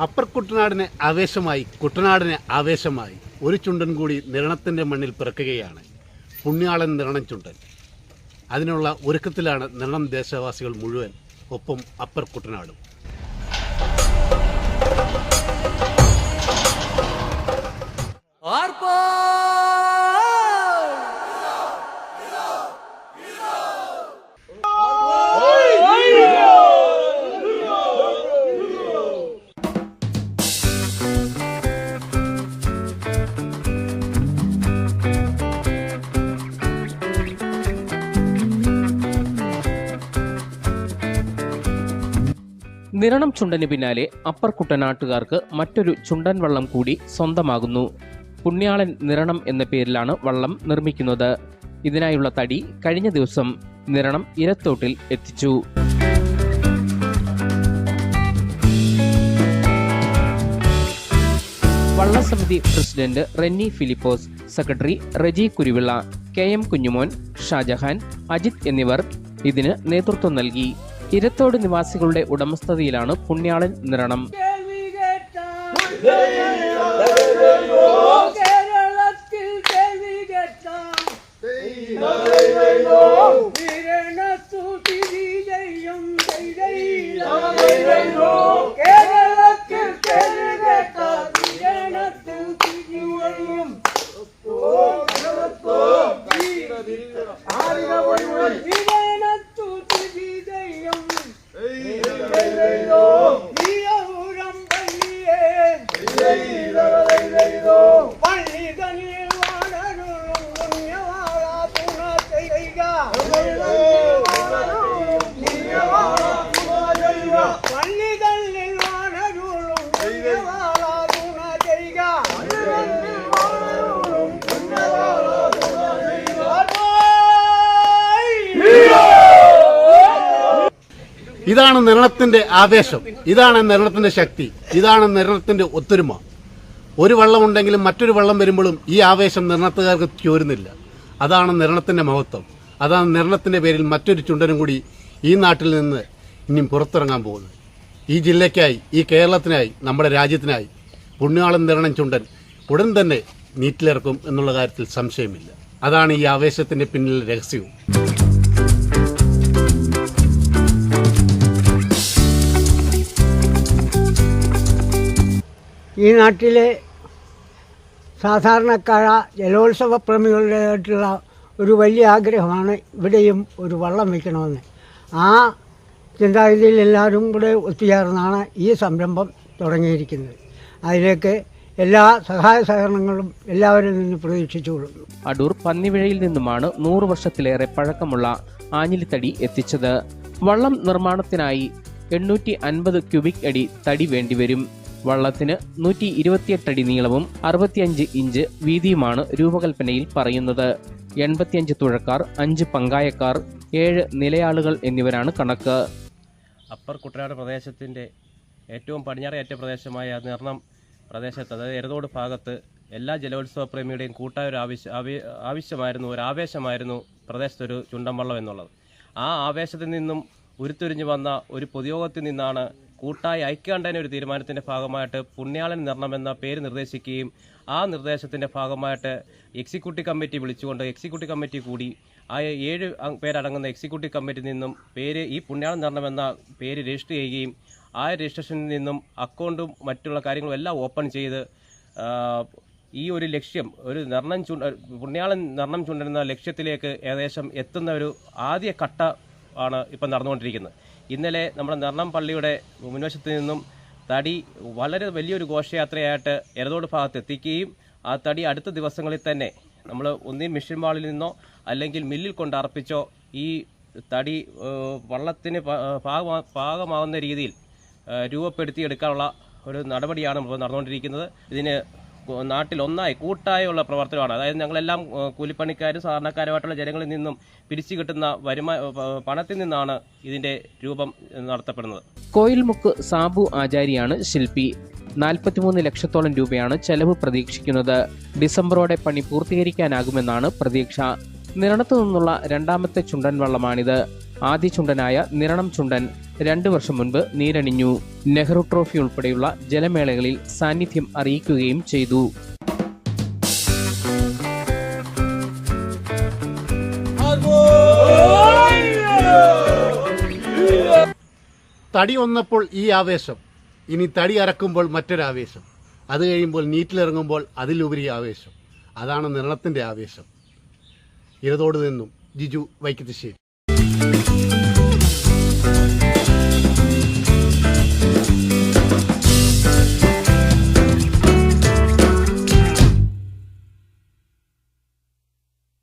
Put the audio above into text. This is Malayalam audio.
അപ്പർ കുട്ടനാടിന് ആവേശമായി കുട്ടനാടിന് ആവേശമായി ഒരു ചുണ്ടൻ കൂടി നിരണത്തിന്റെ മണ്ണിൽ പിറക്കുകയാണ് പുണ്യാളൻ നിരണം ചുണ്ടൻ. അതിനുള്ള ഒരുക്കത്തിലാണ് നിരണം ദേശവാസികൾ മുഴുവൻ ഒപ്പം അപ്പർ കുട്ടനാടും. നിരണം ചുണ്ടന് പിന്നാലെ അപ്പർ കുട്ടനാട്ടുകാർക്ക് മറ്റൊരു ചുണ്ടൻ വള്ളം കൂടി സ്വന്തമാകുന്നു. പുണ്യാളൻ നിരണം എന്ന പേരിലാണ് വള്ളം നിർമ്മിക്കുന്നത്. ഇതിനായുള്ള തടി കഴിഞ്ഞ ദിവസം നിരണം ഇരത്തോട്ടിൽ എത്തിച്ചു. വള്ളസമിതി president Renny Philipose secretary Reji Kuruvila K M Kunjumon Shajahan Ajith എന്നിവർ ഇതിന് നേതൃത്വം നൽകി. ഇരത്തോട് നിവാസികളുടെ ഉടമസ്ഥതയിലാണ് പുണ്യാളൻ നിരണം. ഇതാണ് നിരണത്തിന്റെ ആവേശം. ഇതാണ് നിരണത്തിന്റെ ശക്തി. ഇതാണ് നിരണത്തിന്റെ ഒത്തൊരുമ. ഒരു വെള്ളം ഉണ്ടെങ്കിലും മറ്റൊരു വെള്ളം വരുമ്പോഴും ഈ ആവേശം നിരണത്തുകാർക്ക് ചോരുന്നില്ല. അതാണ് നിരണത്തിന്റെ മഹത്വം. അതാണ് നിരണത്തിന്റെ പേരിൽ മറ്റൊരു ചുണ്ടനും കൂടി ഈ നാട്ടിൽ നിന്ന് ഇനിയും പുറത്തിറങ്ങാൻ പോകുന്നത്. ഈ ജില്ലയ്ക്കായി ഈ കേരളത്തിനായി നമ്മുടെ രാജ്യത്തിനായി പുണ്യാളൻ നിരണം ചുണ്ടൻ ഉടൻ തന്നെ നീറ്റിലിറക്കും എന്നുള്ള കാര്യത്തിൽ സംശയമില്ല. അതാണ് ഈ ആവേശത്തിന്റെ പിന്നിലെ രഹസ്യവും. ഈ നാട്ടിലെ സാധാരണക്കാര ജലോത്സവ പ്രേമികളുടേതായിട്ടുള്ള ഒരു വലിയ ആഗ്രഹമാണ് ഇവിടെയും ഒരു വള്ളം വയ്ക്കണമെന്ന് ആ ചിന്താഗതിയിൽ എല്ലാവരും കൂടെ ഒത്തുചേർന്നാണ് ഈ സംരംഭം തുടങ്ങിയിരിക്കുന്നത്. അതിലേക്ക് എല്ലാ സഹായ സഹകരണങ്ങളും എല്ലാവരിൽ നിന്ന് പ്രതീക്ഷിച്ചുകൊള്ളുന്നു. അടൂർ പന്നിവിഴയിൽ നിന്നുമാണ് നൂറ് വർഷത്തിലേറെ പഴക്കമുള്ള ആഞ്ഞിലിത്തടി എത്തിച്ചത്. വള്ളം നിർമ്മാണത്തിനായി എണ്ണൂറ്റി അൻപത് ക്യൂബിക് അടി തടി വേണ്ടിവരും. വള്ളത്തിന് നൂറ്റി ഇരുപത്തിയെട്ട് അടി നീളവും അറുപത്തിയഞ്ച് ഇഞ്ച് വീതിയുമാണ് രൂപകൽപ്പനയിൽ പറയുന്നത്. എൺപത്തിയഞ്ച് തുഴക്കാർ അഞ്ച് പങ്കായക്കാർ ഏഴ് നിലയാളുകൾ എന്നിവരാണ് കണക്ക്. അപ്പർ കുട്ടനാട് പ്രദേശത്തിന്റെ ഏറ്റവും പടിഞ്ഞാറേറ്റ പ്രദേശമായ നിർണം പ്രദേശത്ത് അതായത് എരതോട് ഭാഗത്ത് എല്ലാ ജലോത്സവ പ്രേമിയുടെയും കൂട്ടായ ഒരു ആവശ്യ ആവശ്യമായിരുന്നു ഒരു ആവേശമായിരുന്നു പ്രദേശത്തൊരു ചുണ്ടൻ വള്ളം എന്നുള്ളത്. ആ ആവേശത്തിൽ നിന്നും ഉരുത്തിരിഞ്ഞു വന്ന ഒരു പൊതുയോഗത്തിൽ നിന്നാണ് കൂട്ടായ ഐക്യകണ്ഠേന ഒരു തീരുമാനത്തിന്റെ ഭാഗമായിട്ട് പുണ്യാളൻ നിർണമെന്ന പേര് നിർദ്ദേശിക്കുകയും ആ നിർദ്ദേശത്തിന്റെ ഭാഗമായിട്ട് എക്സിക്യൂട്ടീവ് കമ്മിറ്റി വിളിച്ചുകൊണ്ട് എക്സിക്യൂട്ടീവ് കമ്മിറ്റി കൂടി ആ ഏഴ് പേരടങ്ങുന്ന എക്സിക്യൂട്ടീവ് കമ്മിറ്റിയിൽ നിന്നും പേര് ഈ പുണ്യാളൻ നിർണമെന്ന പേര് രജിസ്റ്റർ ചെയ്യുകയും ആ രജിസ്ട്രേഷനിൽ നിന്നും അക്കൗണ്ടും മറ്റുള്ള കാര്യങ്ങളും എല്ലാം ഓപ്പൺ ചെയ്ത് ഈ ഒരു ലക്ഷ്യം ഒരു നിർണം ചുണ്ട പുണ്യാളൻ നിർണം ചുണ്ടുന്ന ലക്ഷ്യത്തിലേക്ക് ഏകദേശം എത്തുന്ന ഒരു ആദ്യ ഘട്ട ആണ് ഇപ്പം നടന്നുകൊണ്ടിരിക്കുന്നത്. ഇന്നലെ നമ്മുടെ നിർണം പള്ളിയുടെ മുൻവശത്ത് നിന്നും തടി വളരെ വലിയൊരു ഘോഷയാത്രയായിട്ട് എരതോട് ഭാഗത്ത് എത്തിക്കുകയും ആ തടി അടുത്ത ദിവസങ്ങളിൽ തന്നെ നമ്മൾ ഒന്നീ മിഷൻ വാളിൽ നിന്നോ അല്ലെങ്കിൽ മില്ലിൽ കൊണ്ട് അർപ്പിച്ചോ ഈ തടി വള്ളത്തിന് ഭാഗമാകുന്ന രീതിയിൽ രൂപപ്പെടുത്തിയെടുക്കാനുള്ള ഒരു നടപടിയാണ് ഇപ്പോൾ നടന്നുകൊണ്ടിരിക്കുന്നത്. ഇതിന് നാട്ടിൽ ഒന്നായി കൂട്ടായുള്ള പ്രവർത്തനമാണ്. അതായത് ഞങ്ങളെല്ലാം കൂലിപ്പണിക്കാരും സാധാരണക്കാരുമായിട്ടുള്ള ജനങ്ങളിൽ നിന്നും പിരിച്ചു കിട്ടുന്ന വരുമാ പണത്തിൽ നിന്നാണ് ഇതിന്റെ രൂപം നടത്തപ്പെടുന്നത്. കോയിൽമുക്ക് സാബു ആചാരിയാണ് ശില്പി. നാൽപ്പത്തിമൂന്ന് ലക്ഷത്തോളം രൂപയാണ് ചെലവ് പ്രതീക്ഷിക്കുന്നത്. ഡിസംബറോടെ പണി പൂർത്തീകരിക്കാനാകുമെന്നാണ് പ്രതീക്ഷ. നിരണത്തു നിന്നുള്ള രണ്ടാമത്തെ ചുണ്ടൻ വള്ളമാണിത്. ആദ്യ ചുണ്ടനായ നിരണം ചുണ്ടൻ രണ്ടു വർഷം മുൻപ് നീരണിഞ്ഞു. നെഹ്റു ട്രോഫി ഉൾപ്പെടെയുള്ള ജലമേളകളിൽ സാന്നിധ്യം അറിയിക്കുകയും ചെയ്തു. തടി വന്നപ്പോൾ ഈ ആവേശം ഇനി തടി അറക്കുമ്പോൾ മറ്റൊരാവേശം അത് കഴിയുമ്പോൾ നീറ്റിലിറങ്ങുമ്പോൾ അതിലുപരി ആവേശം. അതാണ് നിരണത്തിന്റെ ആവേശം. ഇരതോട് നിന്നും ജിജു വൈക്കത്തിശ്ശേരി.